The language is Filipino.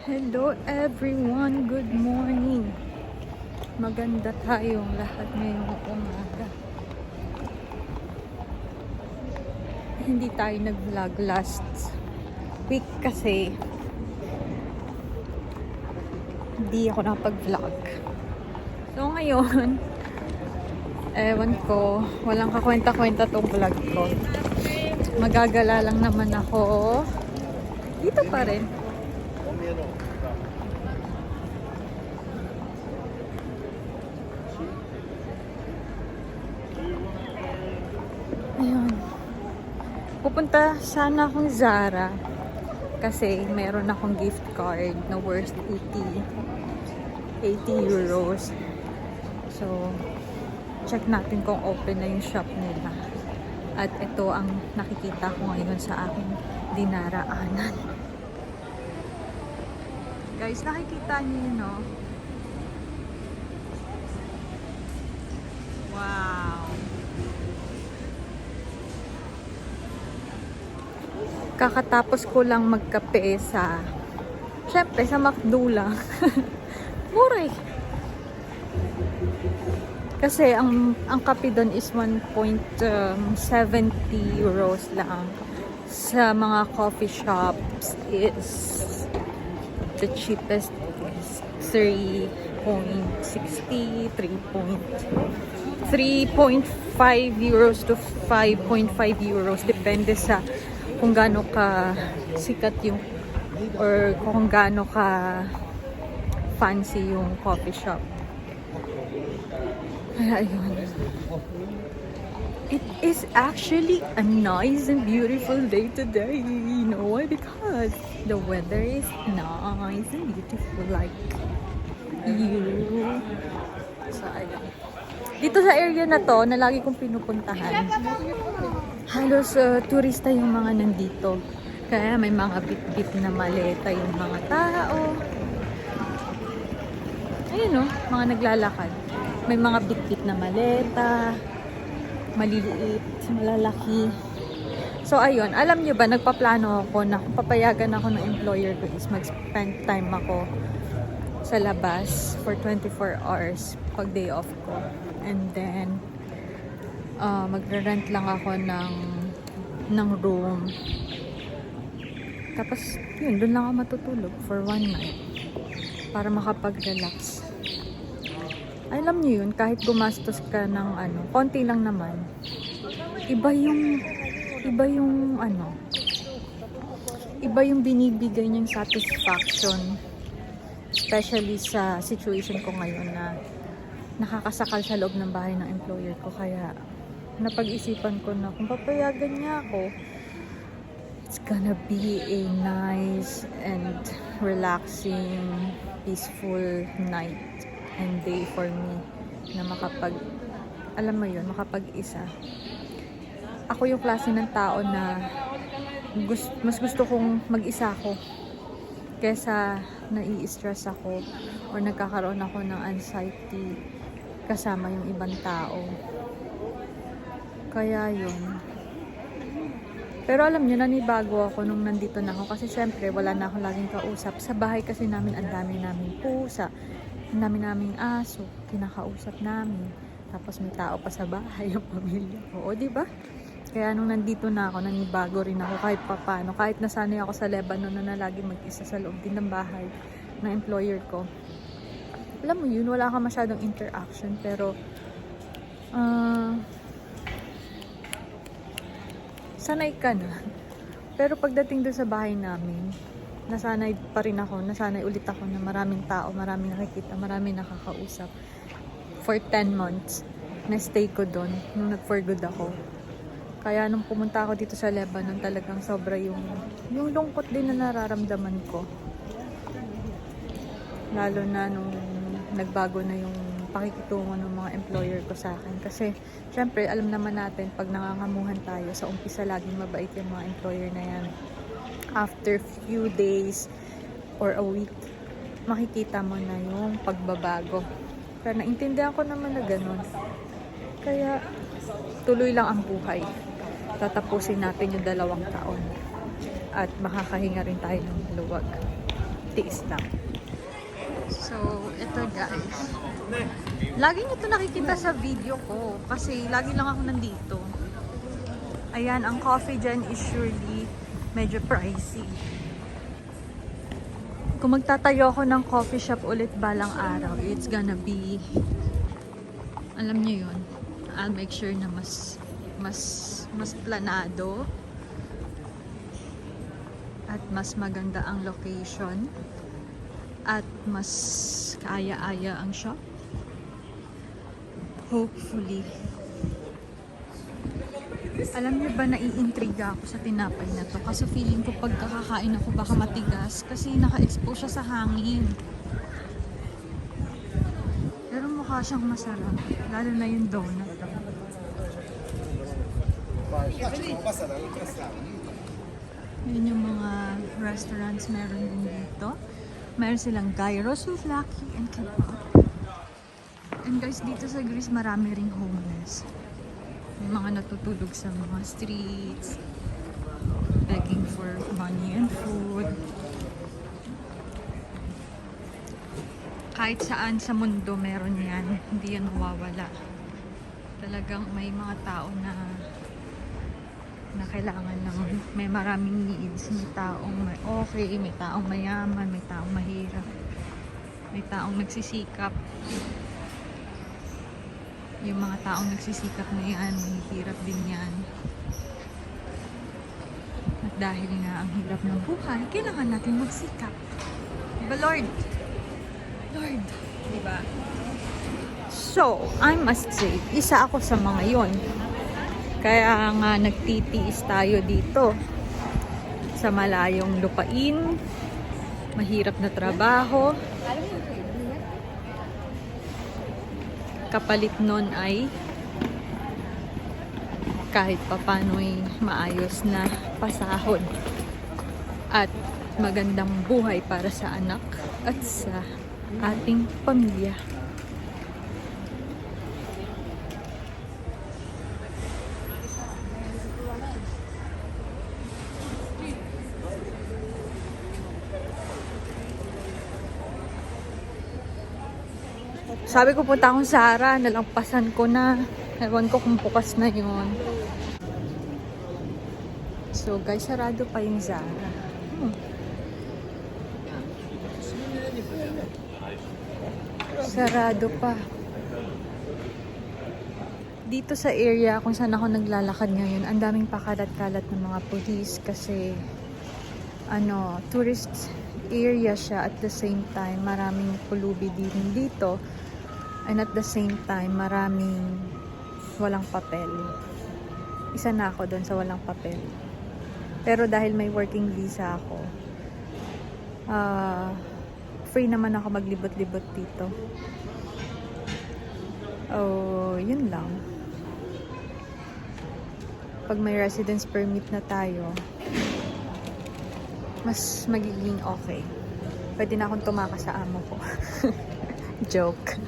Hello everyone, good morning. Maganda tayong lahat ngayong umaga. Hindi tayo nag-vlog last week kasi hindi ako nakapag-vlog. So ngayon, ewan ko, walang kakwenta-kwenta tong vlog ko. Magagala lang naman ako. Dito pa rin. Ayun. Pupunta sana akong Zara kasi meron akong gift card na worth 80 80 euros. So, check natin kung open na yung shop nila. At ito ang nakikita ko ngayon sa aking dinaraanan. Guys, nakikita niyo no? Kakatapos ko lang magkape sa Siyempre, sa McDo lang. Mura eh. Kasi ang ang kape doon is 1.70 euros lang. Sa mga coffee shops is the cheapest is 3.60, 3.3.5 euros to 5.5 euros depende sa kung gaano ka sikat yung or kung gaano ka fancy yung coffee shop. Kaya. It is actually a nice and beautiful day today. You know why? Because the weather is nice and beautiful like you. So, ayun. Dito sa area na to, na lagi kong pinupuntahan, halos uh, turista yung mga nandito. Kaya may mga bit-bit na maleta yung mga tao. Ayun no, mga naglalakad. May mga bit-bit na maleta, maliliit, malalaki. So ayun, alam nyo ba, nagpaplano ako na papayagan ako ng employer ko is mag-spend time ako sa labas for 24 hours pag day off ko. And then, uh, magre-rent lang ako ng ng room. Tapos, yun, doon lang ako matutulog for one night para makapag-relax. Alam niyo yun, kahit gumastos ka ng ano, konti lang naman, iba yung, iba yung ano, iba yung binibigay niyang satisfaction especially sa situation ko ngayon na nakakasakal sa loob ng bahay ng employer ko kaya napag-isipan ko na kung papayagan niya ako it's gonna be a nice and relaxing peaceful night and day for me na makapag alam mo yun, makapag-isa ako yung klase ng tao na gus- mas gusto kong mag-isa ako kesa nai-stress ako or nagkakaroon ako ng anxiety kasama yung ibang tao. Kaya yun. Pero alam niyo, nanibago ako nung nandito na ako kasi syempre wala na akong laging kausap. Sa bahay kasi namin ang dami namin pusa, ang dami naming aso, kinakausap namin. Tapos may tao pa sa bahay, yung pamilya ko. O, di ba? Kaya nung nandito na ako, nanibago rin ako kahit papano. Kahit nasanay ako sa Lebanon na, na mag-isa sa loob din ng bahay ng employer ko. Alam mo yun, wala ka masyadong interaction pero ah sanay ka na. Pero pagdating doon sa bahay namin, nasanay pa rin ako, nasanay ulit ako na maraming tao, maraming nakikita, maraming nakakausap. For 10 months, na-stay ko doon nung nag-for good ako. Kaya nung pumunta ako dito sa Lebanon, talagang sobra yung, yung lungkot din na nararamdaman ko. Lalo na nung nagbago na yung pakikitungo ng mga employer ko sa akin. Kasi, syempre, alam naman natin, pag nangangamuhan tayo, sa umpisa laging mabait yung mga employer na yan. After few days or a week, makikita mo na yung pagbabago. Pero naintindihan ko naman na ganun. Kaya, tuloy lang ang buhay. Tatapusin natin yung dalawang taon. At makakahinga rin tayo ng maluwag. tiis lang. So, ito guys. Lagi nyo ito nakikita sa video ko kasi lagi lang ako nandito. Ayan, ang coffee dyan is surely medyo pricey. Kung magtatayo ako ng coffee shop ulit balang araw, it's gonna be, alam niyo yun, I'll make sure na mas, mas, mas planado at mas maganda ang location at mas kaaya-aya ang shop. Hopefully. Alam niyo ba, naiintriga ako sa tinapay na to kasi feeling ko pag kakakain ako baka matigas kasi naka-expose siya sa hangin. Pero mukha siyang masarap, lalo na yung donut. Yun yung mga restaurants meron din dito. Meron silang gyros, souvlaki, and kebab. And guys, dito sa Greece marami ring homeless. May mga natutulog sa mga streets, begging for money and food. Kahit saan sa mundo meron yan, hindi yan mawawala. Talagang may mga tao na na kailangan ng may maraming needs. May taong may okay, may taong mayaman, may taong mahirap, may taong nagsisikap. Yung mga taong nagsisikap na yan, mahihirap din yan. At dahil nga ang hirap ng buhay, kailangan natin magsikap. Diba Lord? Lord. Diba? So, I must say, isa ako sa mga yon. Kaya nga nagtitiis tayo dito sa malayong lupain, mahirap na trabaho. Kapalit nun ay kahit papano'y maayos na pasahod at magandang buhay para sa anak at sa ating pamilya. Sabi ko punta akong Zara, nalampasan ko na. Ewan ko kung bukas na yun. So guys, sarado pa yung Zara. Hmm. Sarado pa. Dito sa area kung saan ako naglalakad ngayon, ang daming pakalat-kalat ng mga pulis kasi ano, tourist area siya at the same time maraming pulubi din dito and at the same time maraming walang papel. Isa na ako doon sa walang papel. Pero dahil may working visa ako, ah free naman ako maglibot-libot dito. Oh, yun lang. Pag may residence permit na tayo, mas magiging okay. Pwede na akong tumakas sa amo ko. Joke.